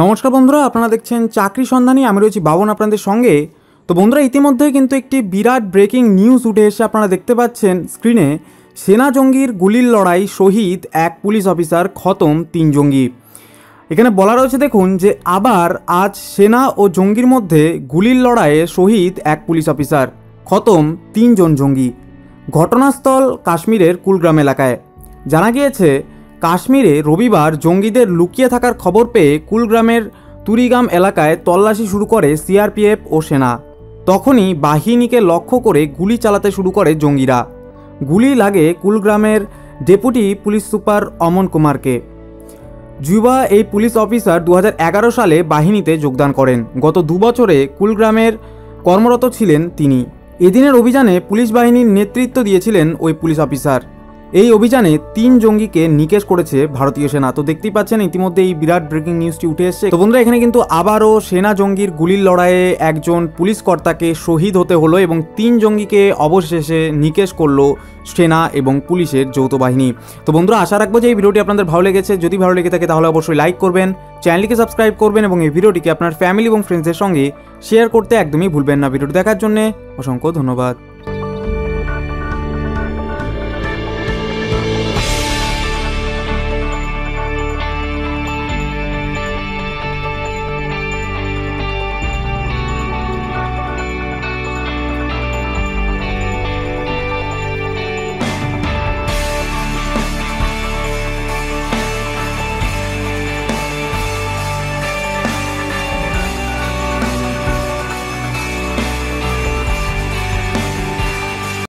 নমস্কার বন্ধুরা, আপনারা দেখছেন চাকরি সন্ধানী। আমি রয়েছি বাবন আপনাদের সঙ্গে। তো বন্ধুরা, ইতিমধ্যে কিন্তু একটি বিরাট ব্রেকিং নিউজ উঠে এসে আপনারা দেখতে পাচ্ছেন স্ক্রিনে সেনা জঙ্গির গুলির লড়াই শহীদ এক পুলিশ অফিসার খতম তিন জঙ্গি। এখানে বলা রয়েছে, দেখুন, যে আবার আজ সেনা ও জঙ্গির মধ্যে গুলির লড়াইয়ে শহীদ এক পুলিশ অফিসার খতম তিনজন জঙ্গি। ঘটনাস্থল কাশ্মীরের কুলগ্রাম এলাকায়। জানা গিয়েছে কাশ্মীরে রবিবার জঙ্গিদের লুকিয়ে থাকার খবর পেয়ে কুলগ্রামের তুরিগাম এলাকায় তল্লাশি শুরু করে সিআরপিএফ ও সেনা। তখনই বাহিনীকে লক্ষ্য করে গুলি চালাতে শুরু করে জঙ্গিরা। গুলি লাগে কুলগ্রামের ডেপুটি পুলিশ সুপার অমন কুমারকে। যুবা এই পুলিশ অফিসার দু হাজার এগারো সালে বাহিনীতে যোগদান করেন। গত দু বছরে কুলগ্রামের কর্মরত ছিলেন তিনি। এদিনের অভিযানে পুলিশ বাহিনীর নেতৃত্ব দিয়েছিলেন ওই পুলিশ অফিসার। এই অভিযানে তিন জঙ্গিকে নিকেশ করেছে ভারতীয় সেনা। তো দেখতেই পাচ্ছেন, ইতিমধ্যে এই বিরাট ব্রেকিং নিউজটি উঠে এসেছে। তো বন্ধুরা, এখানে কিন্তু আবারও সেনা জঙ্গির গুলির লড়াইয়ে একজন পুলিশ কর্তাকে শহীদ হতে হলো এবং তিন জঙ্গিকে অবশেষে নিকেশ করল সেনা এবং পুলিশের যৌথ বাহিনী। তো বন্ধুরা, আশা রাখব যে এই ভিডিওটি আপনাদের ভালো লেগেছে। যদি ভালো লেগে থাকে, তাহলে অবশ্যই লাইক করবেন চ্যানেলটিকে সাবস্ক্রাইব করবেন এবং এই ভিডিওটিকে আপনার ফ্যামিলি এবং ফ্রেন্ডসদের সঙ্গে শেয়ার করতে একদমই ভুলবেন না। ভিডিওটি দেখার জন্য অসংখ্য ধন্যবাদ।